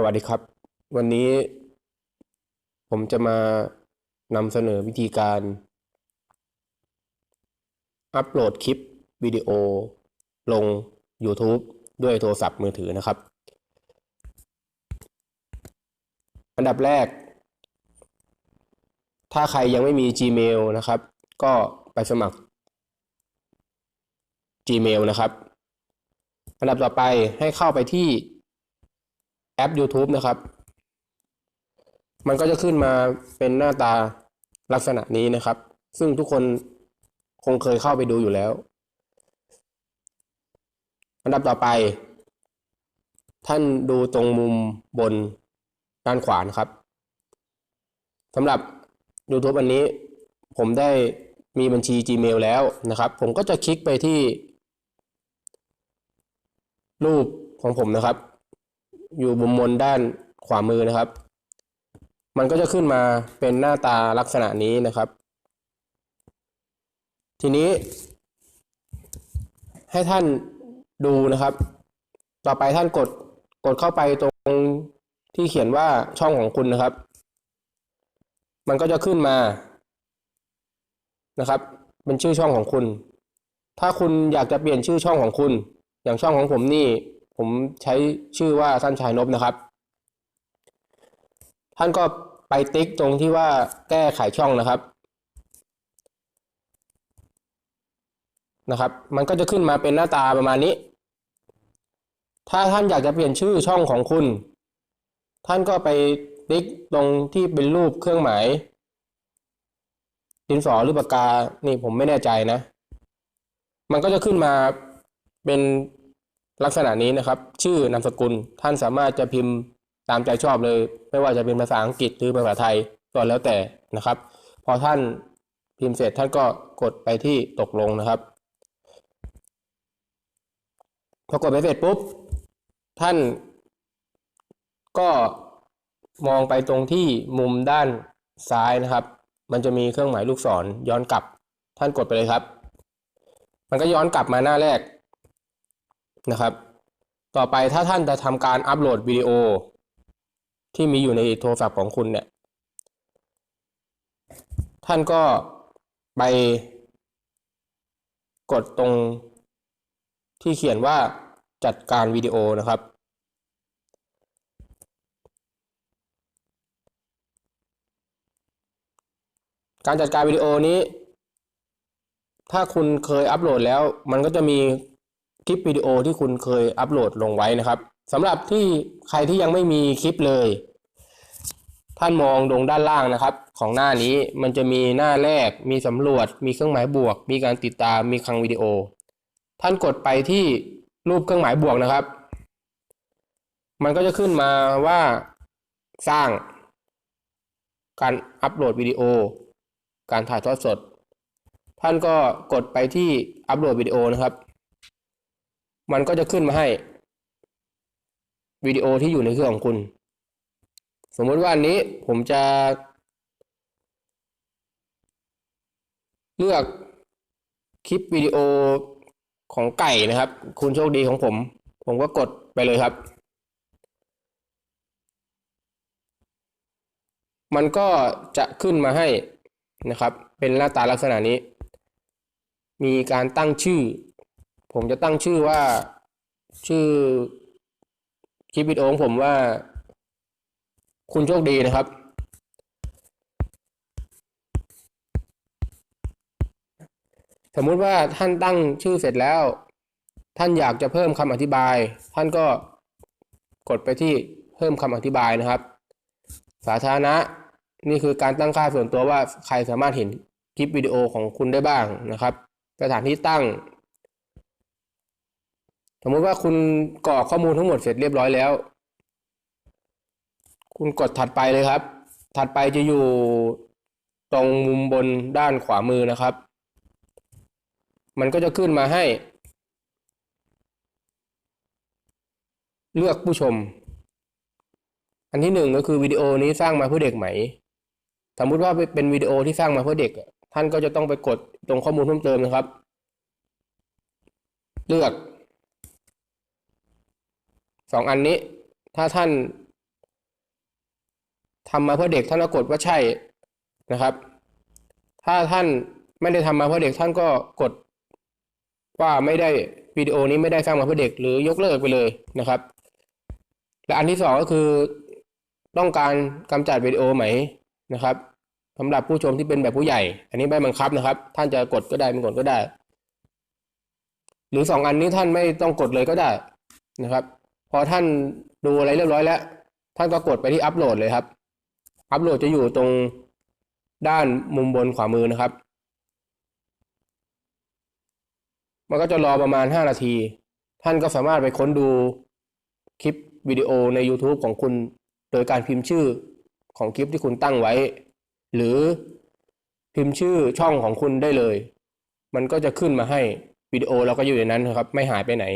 สวัสดีครับ วันนี้ผมจะมานำเสนอวิธีการ อัปโหลดคลิปวิดีโอ ลง YouTube ด้วยโทรศัพท์มือถือนะครับ อันดับแรก ถ้าใครยังไม่มี Gmail นะครับ ก็ไปสมัคร Gmail นะครับ อันดับต่อไปให้เข้าไปที่ แอป YouTube นะครับ มันก็จะขึ้นมาเป็นหน้าตาลักษณะนี้นะครับ ซึ่งทุกคนคงเคยเข้าไปดูอยู่แล้ว อันดับต่อไป ท่านดูตรงมุมบนด้านขวานะครับสำหรับ YouTube อันนี้ ผมได้มีบัญชี Gmail แล้วนะครับ ผมก็จะคลิกไปที่ รูปของผมนะครับ อยู่มุมบนด้านขวามือนะครับ มันก็จะขึ้นมาเป็นหน้าตาลักษณะนี้นะครับ ทีนี้ ให้ท่านดูนะครับ ต่อไปท่านกดกดเข้าไปตรงที่เขียนว่าช่องของคุณนะครับ มันก็จะขึ้นมานะครับเป็นชื่อช่องของคุณ ถ้าคุณอยากจะเปลี่ยนชื่อช่องของคุณ อย่างช่องของผมนี่ ผมใช้ชื่อว่าท่านชายนบนะครับ ท่านก็ไปติ๊กตรงที่ว่าแก้ไขช่องนะครับนะครับ มันก็จะขึ้นมาเป็นหน้าตาประมาณนี้ ถ้าท่านอยากจะเปลี่ยนชื่อช่องของคุณ ท่านก็ไปติ๊กตรงที่เป็นรูปเครื่องหมายดินสอหรือปากกา นี่ผมไม่แน่ใจนะ มันก็จะขึ้นมาเป็น ลักษณะนี้นะครับ ชื่อนามสกุลท่านสามารถจะพิมพ์ตามใจชอบเลย ไม่ว่าจะเป็นภาษาอังกฤษหรือภาษาไทยก็แล้วแต่นะครับ พอท่านพิมพ์เสร็จท่านก็กดไปที่ตกลงนะครับพอกดไปเสร็จปุ๊บ ท่านก็มองไปตรงที่มุมด้านซ้ายนะครับ มันจะมีเครื่องหมายลูกศรย้อนกลับ ท่านกดไปเลยครับ มันก็ย้อนกลับมาหน้าแรก นะครับ ต่อไปถ้าท่านจะทำการอัปโหลดวิดีโอ ที่มีอยู่ในโทรศัพท์ของคุณเนี่ย ท่านก็ไปกดตรงที่เขียนว่าจัดการวิดีโอนะครับ การจัดการวิดีโอนี้ ถ้าคุณเคยอัปโหลดแล้ว มันก็จะมี คลิปวิดีโอที่คุณเคยอัปโหลดลงไว้นะครับสำหรับที่ใครที่ยังไม่มีคลิปเลย ท่านมองตรงด้านล่างนะครับ ของหน้านี้มันจะมีหน้าแรก มีสำรวจ มีเครื่องหมายบวก มีการติดตามมีคลังวิดีโอ ท่านกดไปที่รูปเครื่องหมายบวกนะครับ มันก็จะขึ้นมาว่าสร้าง การอัปโหลดวิดีโอ การถ่ายทอดสด ท่านก็กดไปที่อัปโหลดวิดีโอนะครับ มันก็จะขึ้นมาให้วิดีโอที่อยู่ในเครื่องของคุณ สมมติว่าอันนี้ผมจะ เลือกคลิปวิดีโอของไก่นะครับ คุณโชคดีของผม ผมก็กดไปเลยครับ มันก็จะขึ้นมาให้นะครับ เป็นหน้าตาลักษณะนี้ มีการตั้งชื่อ ผมจะตั้งชื่อว่าชื่อคลิปวิดีโอของผมว่า คุณโชคดีนะครับ สมมุติว่าท่านตั้งชื่อเสร็จแล้ว ท่านอยากจะเพิ่มคำอธิบาย ท่านก็กดไปที่เพิ่มคำอธิบายนะครับ สาธารณะนี่คือการตั้งค่าส่วนตัวว่าใครสามารถเห็นคลิปวิดีโอของคุณได้บ้างนะครับ สถานที่ตั้ง สมมติว่าคุณกรอกข้อมูลทั้งหมดเสร็จเรียบร้อยแล้ว คุณกดถัดไปเลยครับ ถัดไปจะอยู่ตรงมุมบนด้านขวามือนะครับ มันก็จะขึ้นมาให้ เลือกผู้ชม อันที่หนึ่งก็คือวิดีโอนี้สร้างมาเพื่อเด็กไหม สมมติว่าเป็นวิดีโอที่สร้างมาเพื่อเด็ก ท่านก็จะต้องไปกดตรงข้อมูลเพิ่มเติมนะครับ เลือก สองอันนี้ ถ้าท่านทำมาเพื่อเด็กท่านก็กดว่าใช่นะครับ ถ้าท่านไม่ได้ทำมาเพื่อเด็กท่านก็กดว่าไม่ได้วิดีโอนี้ไม่ได้สร้างมาเพื่อเด็กหรือยกเลิกไปเลยนะครับ และอันที่สองก็คือต้องการกำจัดวิดีโอไหมนะครับสำหรับผู้ชมที่เป็นแบบผู้ใหญ่ อันนี้ไม่บังคับนะครับ ท่านจะกดก็ได้ไม่กดก็ได้ หรือสองอันนี้ท่านไม่ต้องกดเลยก็ได้นะครับ พอท่านดูอะไรเรียบร้อยแล้ว ท่านก็กดไปที่อัปโหลดเลยครับ อัปโหลดจะอยู่ตรงด้านมุมบนขวามือนะครับ มันก็จะรอประมาณ 5 นาที ท่านก็สามารถไปค้นดูคลิปวิดีโอใน YouTube ของคุณ โดยการพิมพ์ชื่อของคลิปที่คุณตั้งไว้ หรือพิมพ์ชื่อช่องของคุณได้เลย มันก็จะขึ้นมาให้วิดีโอเราก็อยู่ในนั้นครับ ไม่หายไปไหน